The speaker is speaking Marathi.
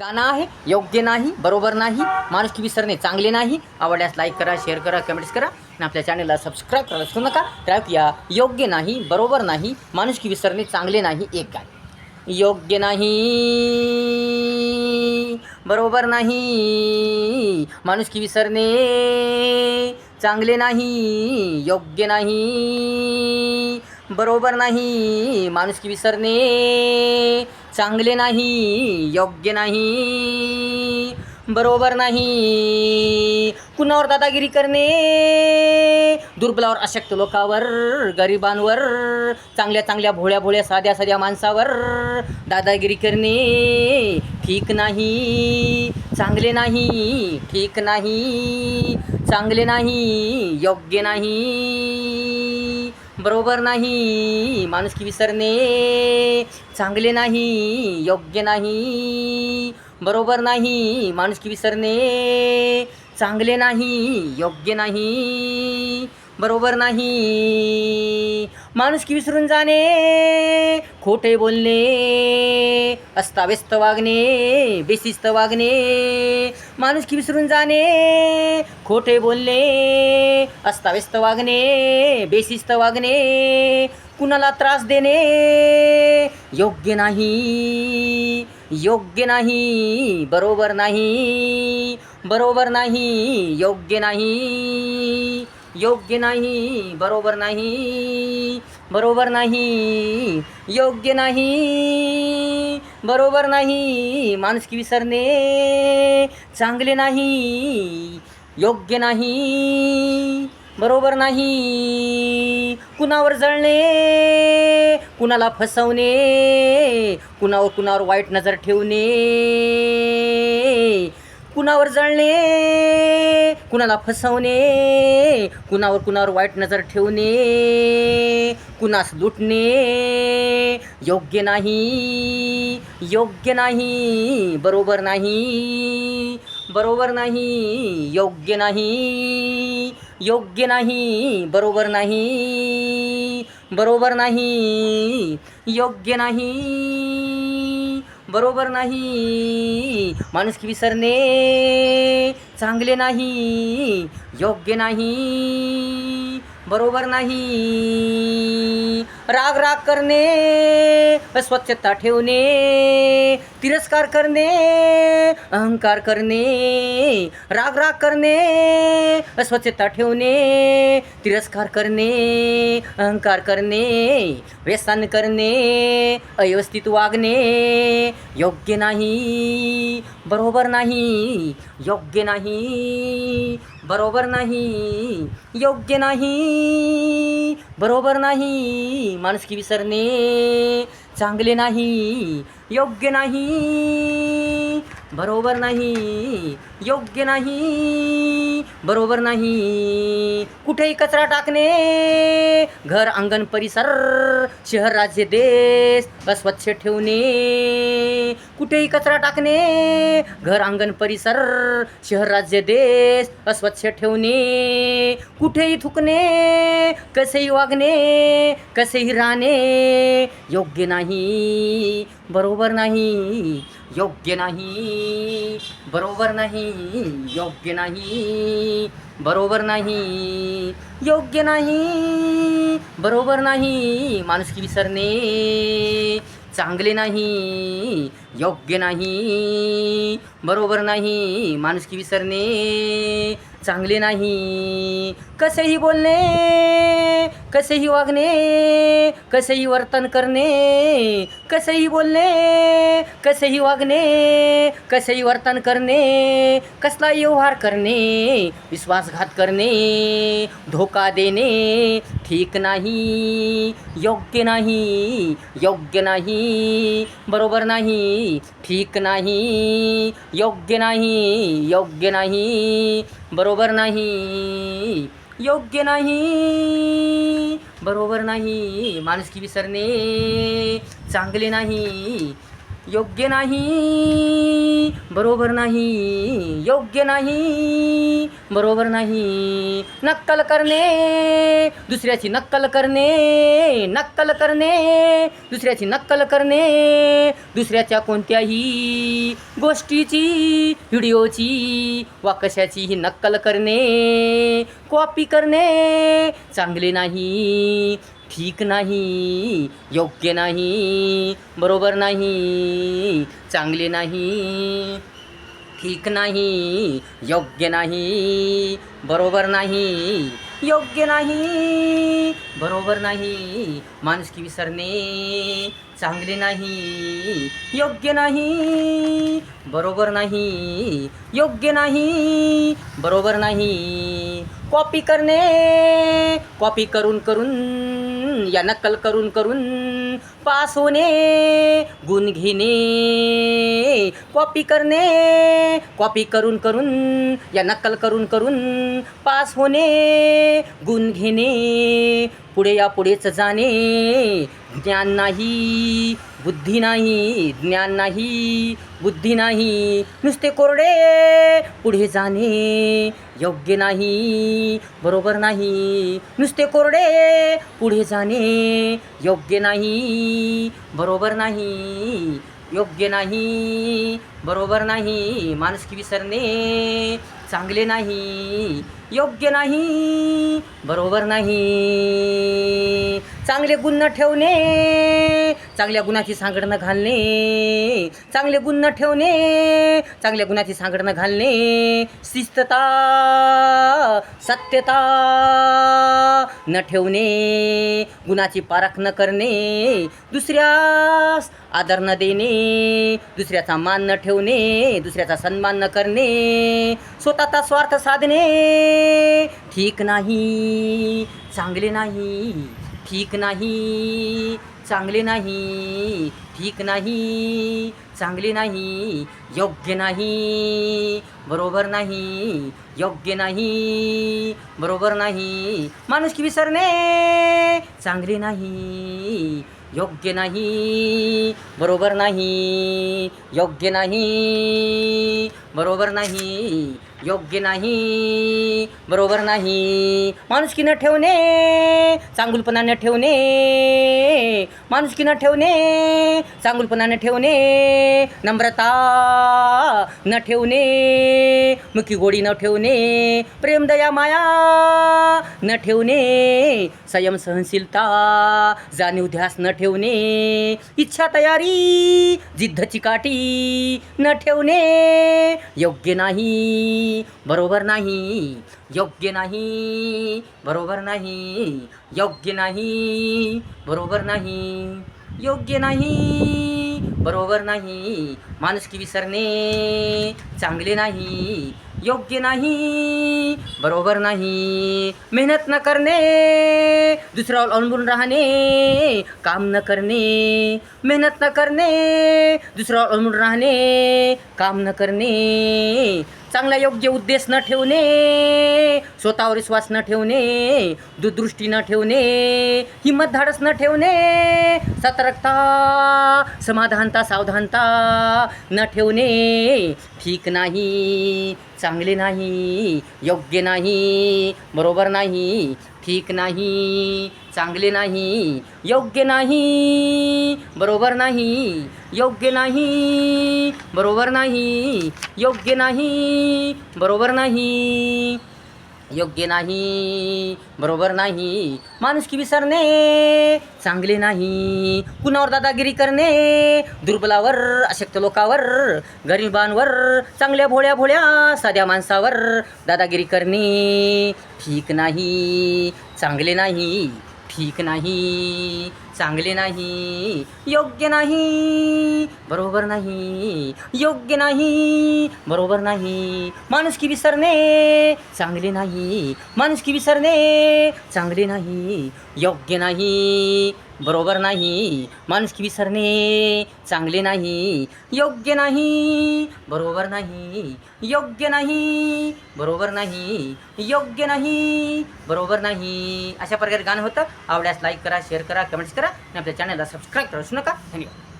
गाणं आहे योग्य नाही बरोबर नाही माणुसकी विसरणे चांगले नाही. आवडल्यास लाईक करा शेअर करा कमेंट्स करा आणि आपल्या चॅनलला सबस्क्राईब करायला विसरू नका. तर ऐकूया योग्य नाही बरोबर नाही माणुसकी विसरणे चांगले नाही एक गाणे योग्य नाही बरोबर नाही माणुसकी विसरणे चांगले नाही योग्य नाही. बरोबर नाही माणुसकी विसरणे. चांगले नाही योग्य नाही. बरोबर नाही कुणावर दादागिरी करणे. दुर्बलावर अशक्त लोकावर गरिबांवर चांगल्या चांगल्या भोळ्या भोळ्या साध्या साध्या माणसावर दादागिरी करणे. ठीक नाही चांगले नाही ठीक नाही चांगले नाही योग्य नाही. बरोबर नाही माणुसकी विसरणे. चांगले नाही योग्य नाही. बरोबर नाही माणुसकी विसरणे. चांगले नाही योग्य नाही. बरोबर नाही. माणुसकी विसरून जाणे खोटे बोलणे अस्ताव्यस्त वागणे बेशिस्त वागणे. माणुसकी विसरून जाणे खोटे बोलणे अस्ताव्यस्त वागणे बेशिस्त वागणे. कुणाला त्रास देणे योग्य नाही. योग्य नाही बरोबर नाही. बरोबर नाही योग्य नाही. योग्य नाही बरोबर नाही बरोबर नाही योग्य नाही बरोबर नाही माणुसकी विसरणे चांगले नाही योग्य नाही बरोबर नाही कुणावर जळणे कुणाला फसवणे कुणावर कुणावर वाईट नजर ठेवणे कुणावर जळणे? कुणाला फसवणे? कुणावर कुणावर वाईट नजर ठेवणे? कुणास लुटणे? योग्य नाही. योग्य नाही. बरोबर नाही. बरोबर नाही. योग्य नाही. योग्य नाही. बरोबर नाही. बरोबर नाही. योग्य नाही. बरोबर नाही. माणुसकी विसरणे चांगले नाही. योग्य नाही. बरोबर नाही. राग राग करणे अस्वच्छता ठेवणे तिरस्कार करणे अहंकार करणे राग राग करणे अस्वच्छता ठेवणे तिरस्कार करणे अहंकार करणे व्यसन करणे अव्यवस्थित वागणे योग्य नाही बरोबर नाही योग्य नाही बरोबर नाही योग्य नाही बरोबर नाही माणुसकी विसरणे चांगले नाही योग्य नाही बरोबर नाही योग्य नाही बरोबर नाही. कुठेही कचरा टाकणे घर अंगण परिसर शहर राज्य देश अस्वच्छ ठेवणे. कुठेही कचरा टाकणे घर अंगण परिसर शहर राज्य देश अस्वच्छ ठेवणे. कुठेही थुकणे कसेही वागणे कसेही राहणे योग्य नाही बरोबर नाही योग्य नाही बरोबर नाही. योग्य नाही बरोबर नाही योग्य नाही बरोबर नाही माणुसकी विसरणे चांगले नाही योग्य नाही बरोबर नाही माणुसकी विसरणे चांगले नाही. कसेही बोलणे, कसेही वागणे, कसेही वर्तन करणे, कसेही बोलणे, कसेही वागणे, कसेही वर्तन करणे कसला व्यवहार करणे, विश्वासघात करणे, धोका देणे, ठीक नाही, योग्य नाही योग्य नाही, बरोबर नाही, ठीक नाही, योग्य नाही योग्य नाही बरोबर नाही योग्य नाही बरोबर नाही माणुसकी विसरणे चांगले नाही योग्य नाही बरोबर नाही योग्य नाही बरोबर नाही. नक्कल करणे दुसऱ्याची नक्कल करणे नक्कल करणे दुसऱ्याची नक्कल करणे दुसऱ्याच्या कोणत्याही गोष्टीची व्हिडिओची वा कशाचीही नक्कल करणे कॉपी करणे चांगले नाही ठीक नाही योग्य नाही बरोबर नाही चांगले नाही ठीक नाही योग्य नाही बरोबर नाही योग्य नाही बरोबर नाही माणुसकी विसरणे चांगले नाही योग्य नाही बरोबर नाही योग्य नाही बरोबर नाही कॉपी करणे कॉपी करून करून या नक्कल करून करून पास होणे गुण घेणे कॉपी करणे कॉपी करून करून या नक्कल करून करून पास होणे गुण घेणे पुढे या पुढेच जाणे. ज्ञान नाही बुद्धी नाही ज्ञान नाही बुद्धी नाही. नुसते कोरडे पुढे जाणे योग्य नाही बरोबर नाही. नुसते कोरडे पुढे जाणे योग्य नाही बरोबर नाही. योग्य नाही बरोबर नाही. माणुसकी विसरणे चांगले नाही. योग्य नाही बरोबर नाही. चांगले गुण न ठेवणे चांगल्या गुणाची सांगड न घालणे चांगले गुण न ठेवणे चांगल्या गुणाची सांगड न घालणे. शिस्तता सत्यता न ठेवणे गुणाची पारख न करणे दुसऱ्यास आदर न देणे दुसऱ्याचा मान न ठेवणे दुसऱ्याचा सन्मान न करणे. स्वतःचा स्वार्थ साधणे ठीक नाही चांगले नाही. ठीक नाही चांगले नाही ठीक नाही चांगले नाही योग्य नाही बरोबर नाही योग्य नाही बरोबर नाही माणूस की विसरणे चांगले नाही योग्य नाही बरोबर नाही योग्य नाही बरोबर नाही योग्य नाही बरोबर नाही. माणुसकी न ठेवणे चांगुलपणा न ठेवणे माणुसकी न ठेवणे चांगुलपणा न ठेवणे नम्रता न ठेवणे मुखी गोडी न ठेवणे प्रेम दया माया न ठेवणे संयम सहनशीलता जाणीव ध्यास न ठेवणे इच्छा तयारी जिद्दची काठी न ठेवणे योग्य नाही. बरोबर नाही योग्य नाही बरोबर नाही योग्य नाही बरोबर नाही योग्य नाही बरोबर नाही माणुसकी विसरणे चांगले नाही योग्य नाही बरोबर नाही मेहनत न करणे दुसऱ्यावर अवलंबून राहणे काम न करणे मेहनत न करणे दुसऱ्यावर अवलंबून राहणे काम न करणे चांगला योग्य उद्देश न ठेवणे स्वतःवर विश्वास न ठेवणे दुदृष्टी न ठेवणे हिंमत धाडस न ठेवणे सतर्कता समाधानता सावधानता न ठेवणे ठीक नाही चांग चांगले नाही योग्य नाही बरोबर नाही ठीक नाही चांगले नाही योग्य नाही बरोबर नाही योग्य नाही बरोबर नाही योग्य नाही बरोबर नाही योग्य नाही बरोबर नाही माणुसकी विसरणे चांगले नाही कुणावर दादागिरी करणे दुर्बलावर अशक्त लोकावर गरिबांवर चांगल्या भोळ्या भोळ्या साध्या माणसावर दादागिरी करणे. ठीक नाही चांगले नाही ठीक नाही चांगले नाही योग्य नाही बरोबर नाही योग्य नाही बरोबर नाही माणुसकी विसरणे चांगले नाही माणुसकी विसरणे चांगले नाही योग्य नाही बरोबर नाही माणुसकी विसरणे चांगले नाही योग्य नाही बरोबर नाही योग्य नाही बरोबर नाही योग्य नाही बरोबर नाही. अशा प्रकारे गाणं होतं. आवडल्यास लाईक करा शेअर करा कमेंट्स करा आणि आपल्या चॅनलला सबस्क्राईब करू नका. धन्यवाद.